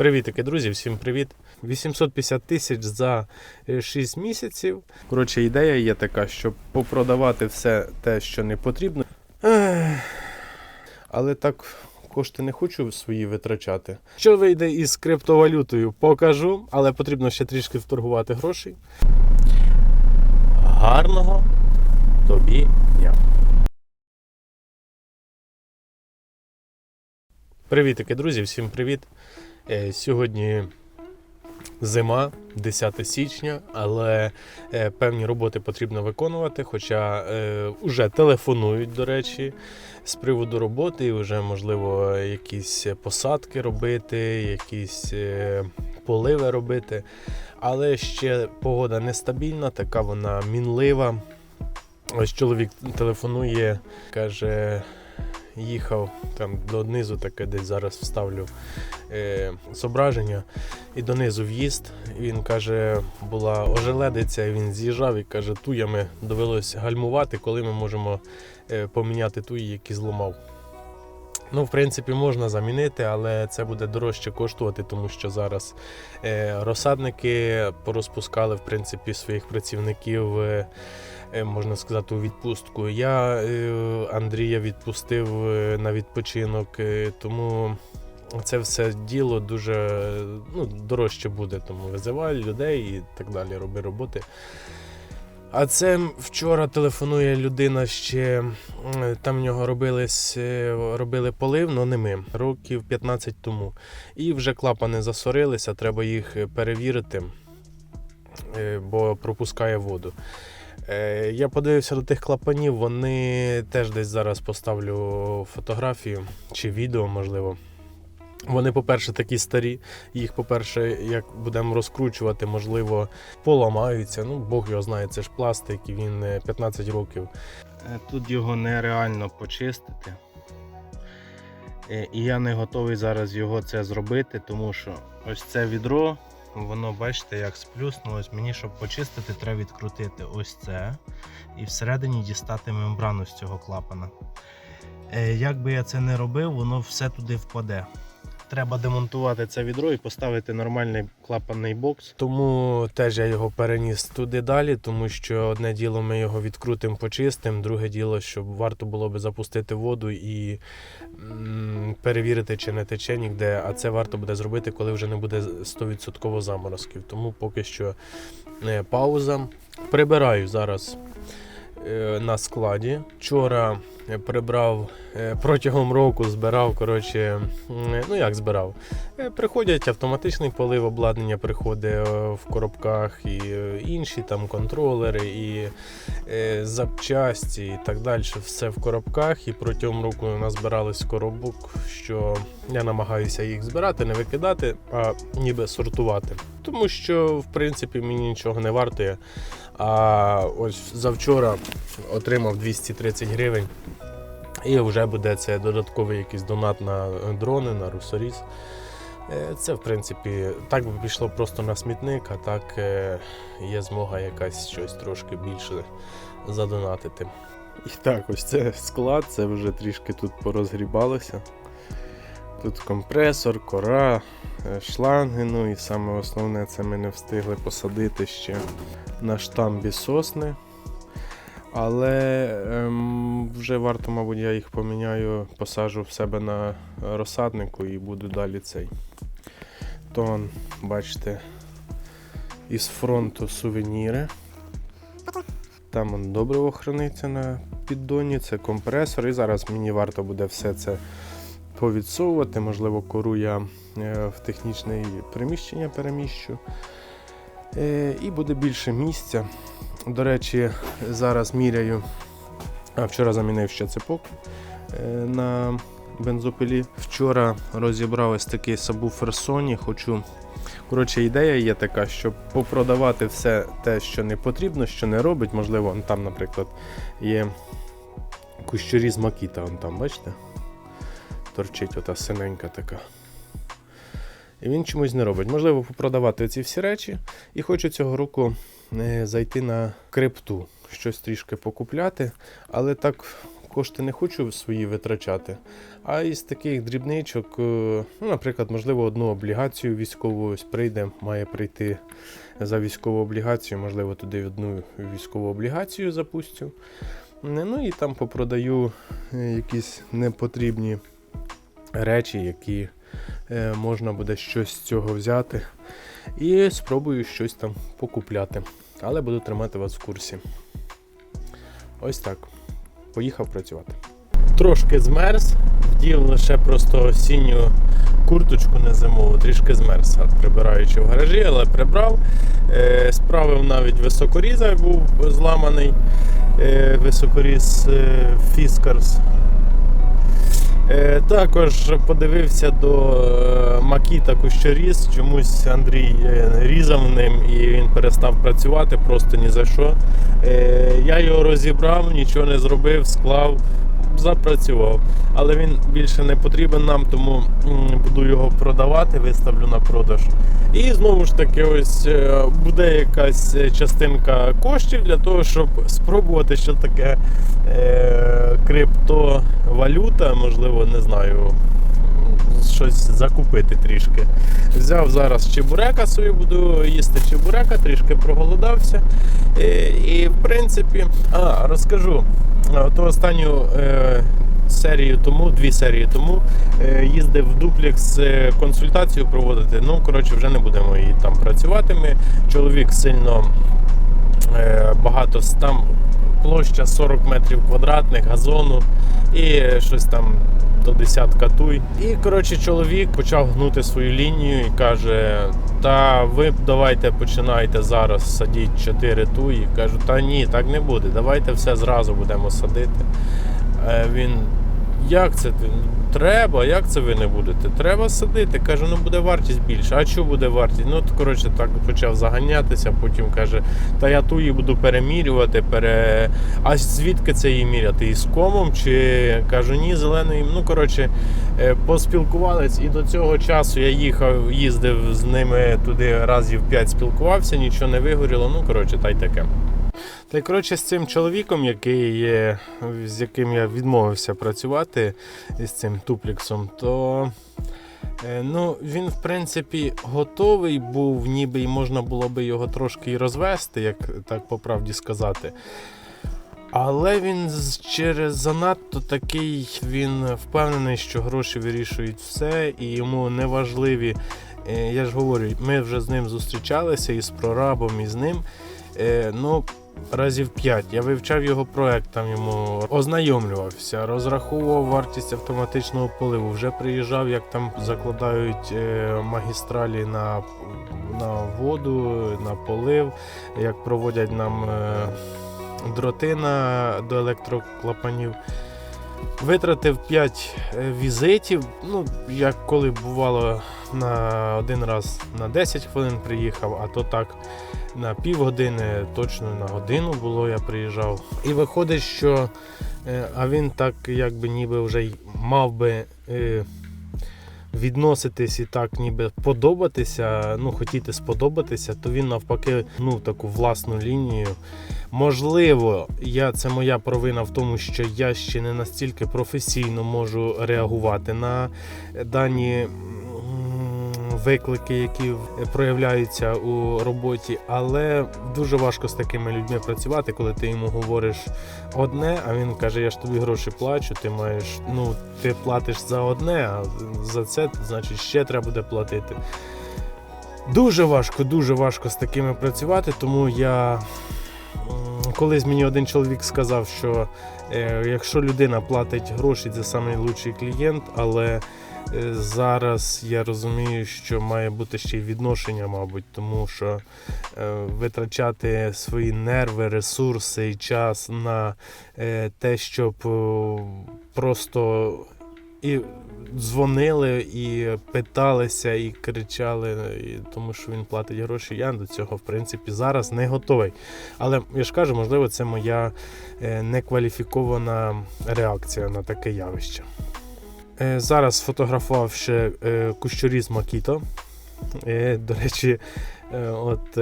Привітики, друзі, всім привіт. 850 тисяч за 6 місяців. Коротше, ідея є така, щоб попродавати все те, що не потрібно. Але так кошти не хочу свої витрачати. Що вийде із криптовалютою, покажу, але потрібно ще трішки вторгувати грошей. Гарного тобі дня! Привітики, друзі, всім привіт. Е, Сьогодні зима, 10 січня, але е, певні роботи потрібно виконувати. Хоча е, вже телефонують, до речі, з приводу роботи, і вже можливо якісь посадки робити, якісь е, поливи робити. Але ще погода нестабільна, така вона мінлива. Ось чоловік телефонує, каже, їхав там донизу, таке десь зараз вставлю е, зображення, і донизу в'їзд. Він каже, була ожеледиця, і він з'їжджав і каже, туями довелось гальмувати, коли ми можемо е, поміняти туї, які зламав. Ну, в принципі, можна замінити, але це буде дорожче коштувати, тому що зараз е, розсадники порозпускали в принципі своїх працівників. Е, е, можна сказати, у відпустку. Я Андрія відпустив на відпочинок, тому це все діло дуже ну, дорожче буде. Тому визивай людей і так далі, роби роботи. А це вчора телефонує людина ще. Там в нього робились, е, робили полив, але не ми, років 15 тому. І вже клапани засорилися, треба їх е, перевірити, е, бо пропускає воду. Я подивився до тих клапанів, вони теж десь зараз поставлю фотографію чи відео, можливо. Вони, по-перше, такі старі. Їх, по-перше, як будемо розкручувати, можливо, поламаються. Ну, Бог його знає, це ж пластик, і він е, 15 років. Е, Тут його нереально почистити. Е, І я не готовий зараз його це зробити, тому що ось це відро, воно, бачите, як сплюснулось. Мені, щоб почистити, треба відкрутити ось це і всередині дістати мембрану з цього клапана. Е, Як би я це не робив, воно все туди впаде. Треба демонтувати це відро і поставити нормальний клапанний бокс. Тому теж я його переніс туди далі, тому що одне діло ми його відкрутимо, почистимо, друге діло, щоб варто було би запустити воду і м, перевірити, чи не тече ніде. А це варто буде зробити, коли вже не буде 100% заморозків. Тому поки що е, пауза. Прибираю зараз на складі. Вчора е, прибрав е, протягом року, збирав. Коротше, ну як збирав? Е, Приходять автоматичний полив, обладнання приходить е, в коробках, і е, інші там контролери, і е, запчасті, і так далі. Все в коробках. І протягом року назбирались коробок, що я намагаюся їх збирати, не викидати, а ніби сортувати. Тому що, в принципі, мені нічого не вартує. А ось завчора отримав 230 гривень. І вже буде це додатковий якийсь донат на дрони, на русоріз. Е, Це, в принципі, так би пішло просто на смітник, а так е, є змога якась щось трошки більше задонатити. І так, ось це склад, це вже трішки тут порозгрібалося. Тут компресор, кора, е, шланги, ну і саме основне це ми не встигли посадити ще на штамбі сосни. Але ем, вже варто, мабуть, я їх поміняю, посаджу в себе на розсаднику і буду далі цей. Тон, бачите, із фронту сувеніри. Там он добриво храниться на піддоні, це компресор. І зараз мені варто буде все це повідсовувати. Можливо, кору я е, в технічне приміщення переміщу. Е, І буде більше місця. До речі, зараз міряю. А вчора замінив ще цепок е, на бензопилі. Вчора розібрав ось такий сабвуфер Sony. Хочу. Коротше, ідея є така, щоб попродавати все те, що не потрібно, що не робить. Можливо, там, наприклад, є кущоріз Макіта, там, бачите? Торчить ота синенька така. І він чомусь не робить. Можливо, попродавати ці всі речі. І хочу цього року е, зайти на крипту, щось трішки покупляти. Але так кошти не хочу свої витрачати. А із таких дрібничок, е, ну, наприклад, можливо, одну облігацію військову ось прийде, має прийти за військову облігацію, можливо, туди одну військову облігацію запустю. Е, Ну і там попродаю якісь непотрібні речі, які е, можна буде щось з цього взяти. І спробую щось там покупляти. Але буду тримати вас в курсі. Ось так. Поїхав працювати. Трошки змерз, вдів лише просто осінню курточку не зимову, трішки змерз, прибираючи в гаражі, але прибрав. Е, справив навіть високоріза, був зламаний. Е, високоріз Фіскарс. Е, також подивився до е, Макіта Кущоріз. Чомусь Андрій е, різав ним і він перестав працювати просто ні за що. Я його розібрав, нічого не зробив, склав, запрацював. Але він більше не потрібен нам, тому буду його продавати, виставлю на продаж. І знову ж таки, ось е, буде якась е, частинка коштів для того, щоб спробувати, що таке е, криптовалюта, можливо, не знаю, щось закупити трішки. Взяв зараз чебурека собі, буду їсти чебурека, трішки проголодався. Е, І, в принципі, а, розкажу. А, То останню е, серію тому, дві серії тому, е, їздив в дуплекс е, консультацію проводити. Ну, коротше, вже не будемо її там працювати. Ми. Чоловік сильно е, багато там площа 40 метрів квадратних, газону і щось там до десятка туй. І коротше, чоловік почав гнути свою лінію і каже: Та ви давайте починайте зараз садіть 4 туї. Кажу, та ні, так не буде. Давайте все зразу будемо садити. Е, Він. Як це ти? Треба, як це ви не будете? Треба садити. Кажу, ну буде вартість більше. А що буде вартість? Ну, то, коротше, так почав заганятися, потім каже, та я туї буду перемірювати, пере... а звідки це її міряти? Із комом? Чи кажу, ні, зеленою. Ну, коротше, е, поспілкувались, і до цього часу я їхав, їздив з ними туди разів 5 спілкувався, нічого не вигоріло. Ну, коротше, та й таке. Та й коротше з цим чоловіком, який з яким я відмовився працювати із цим тупліксом, то е, ну, він в принципі готовий був, ніби й можна було би його трошки і розвести, як так по правді сказати. Але він через занадто такий, він впевнений, що гроші вирішують все, і йому не важливі. е, Я ж говорю, ми вже з ним зустрічалися і з прорабом, і з ним. Е, Ну, разів 5. Я вивчав його проект, там йому ознайомлювався, розраховував вартість автоматичного поливу. Вже приїжджав, як там закладають е, магістралі на, на воду, на полив, як проводять нам дротина до електроклапанів. Витратив 5 візитів. Ну, як коли бувало на один раз на 10 хвилин приїхав, а то так на півгодини, точно на годину було, я приїжджав. І виходить, що е, а він так якби ніби вже мав би е, відноситись і так ніби подобатися, ну хотіти сподобатися, то він навпаки ну таку власну лінію. Можливо, я, це моя провина в тому, що я ще не настільки професійно можу реагувати на дані виклики, які проявляються у роботі, але дуже важко з такими людьми працювати, коли ти йому говориш одне, а він каже: Я ж тобі гроші плачу, ти маєш, ну ти платиш за одне, а за це значить ще треба буде платити. Дуже важко, дуже важко з такими працювати, тому я. Колись мені один чоловік сказав, що е, якщо людина платить гроші, це найкращий клієнт, але Зараз я розумію, що має бути ще й відношення, мабуть, тому що е, витрачати свої нерви, ресурси і час на е, те, щоб е, просто і дзвонили, і питалися, і кричали, тому що він платить гроші. Я до цього, в принципі, зараз не готовий. Але я ж кажу, можливо, це моя е, некваліфікована реакція на таке явище. Е, Зараз фотографував ще е, кущоріз Макіто. Е, До речі, От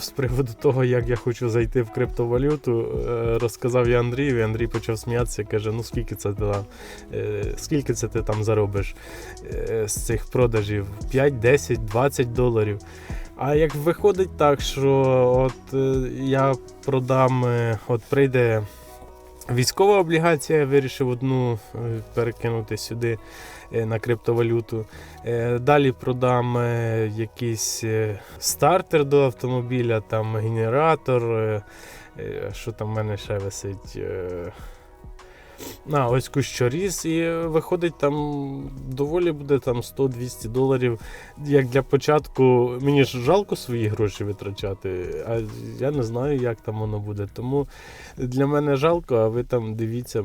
з приводу того, як я хочу зайти в криптовалюту, розказав я Андрію. і Андрій почав сміятися. Каже: ну скільки це ти там, скільки це ти там заробиш з цих продажів? 5, 10, 20 доларів. А як виходить так, що от я продам, от прийде військова облігація, я вирішив одну е, перекинути сюди е, на криптовалюту. Е, Далі продам якийсь стартер до автомобіля, там генератор. Що там в мене ще висить? Е, А, ось кущоріз, і виходить там доволі буде там 100-200 доларів. Як для початку, мені ж жалко свої гроші витрачати, а я не знаю, як там воно буде. Тому для мене жалко, а ви там дивіться.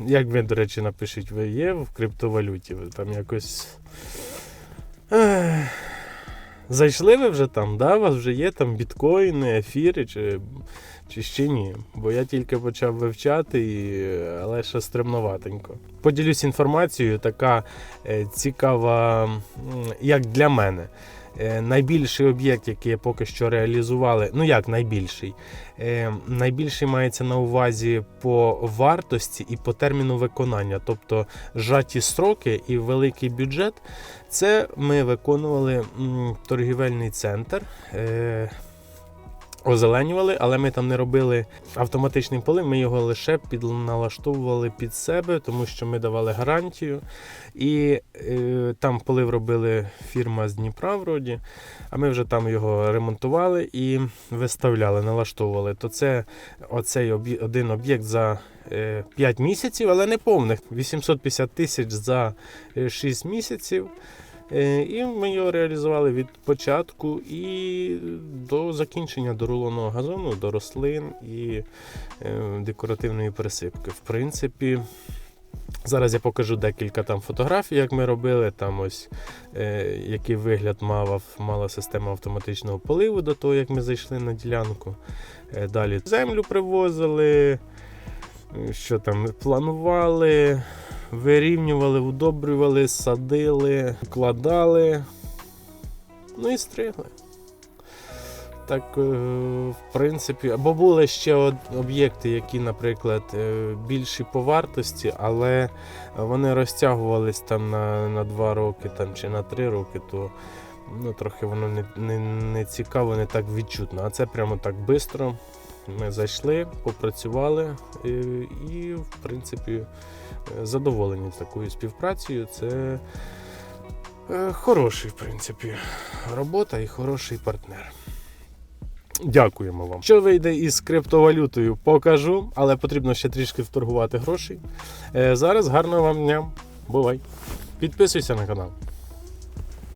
Як ви, до речі, напишіть, ви є в криптовалюті? Ви там якось. Зайшли ви вже там, да? У вас вже є там біткоїни, ефіри чи, чи ще ні? Бо я тільки почав вивчати, і, але ще стремноватенько. Поділюсь інформацією, така е, цікава, як для мене. Е, найбільший об'єкт, який поки що реалізували, ну як найбільший? Е, найбільший мається на увазі по вартості і по терміну виконання, тобто зжаті строки і великий бюджет. Це ми виконували торгівельний центр. Е, Озеленювали, але ми там не робили автоматичний полив, ми його лише підналаштовували під себе, тому що ми давали гарантію. І е, там полив робили фірма з Дніпра, вроді, а ми вже там його ремонтували і виставляли, налаштовували. То це оцей об'є- один об'єкт за е, 5 місяців, але не повних. 850 тисяч за е, 6 місяців. Е, І ми його реалізували від початку і до закінчення до рулоного газону, до рослин і е, декоративної пересипки. В принципі, зараз я покажу декілька там фотографій, як ми робили. Там ось е, який вигляд мала, мала система автоматичного поливу до того, як ми зайшли на ділянку. Далі землю привозили, що там планували вирівнювали, удобрювали, садили, вкладали, ну і стригли. Так, е, в принципі, або були ще об'єкти, які, наприклад, е, більші по вартості, але вони розтягувались там на, на 2 роки там, чи на 3 роки, то ну, трохи воно не, не, не цікаво, не так відчутно. А це прямо так швидко. Ми зайшли, попрацювали і, і в принципі, е, задоволені такою співпрацею. Це е, хороший, в принципі, робота і хороший партнер. Дякуємо вам. Що вийде із криптовалютою, покажу, але потрібно ще трішки вторгувати грошей. Е, Зараз гарного вам дня. Бувай. Підписуйся на канал.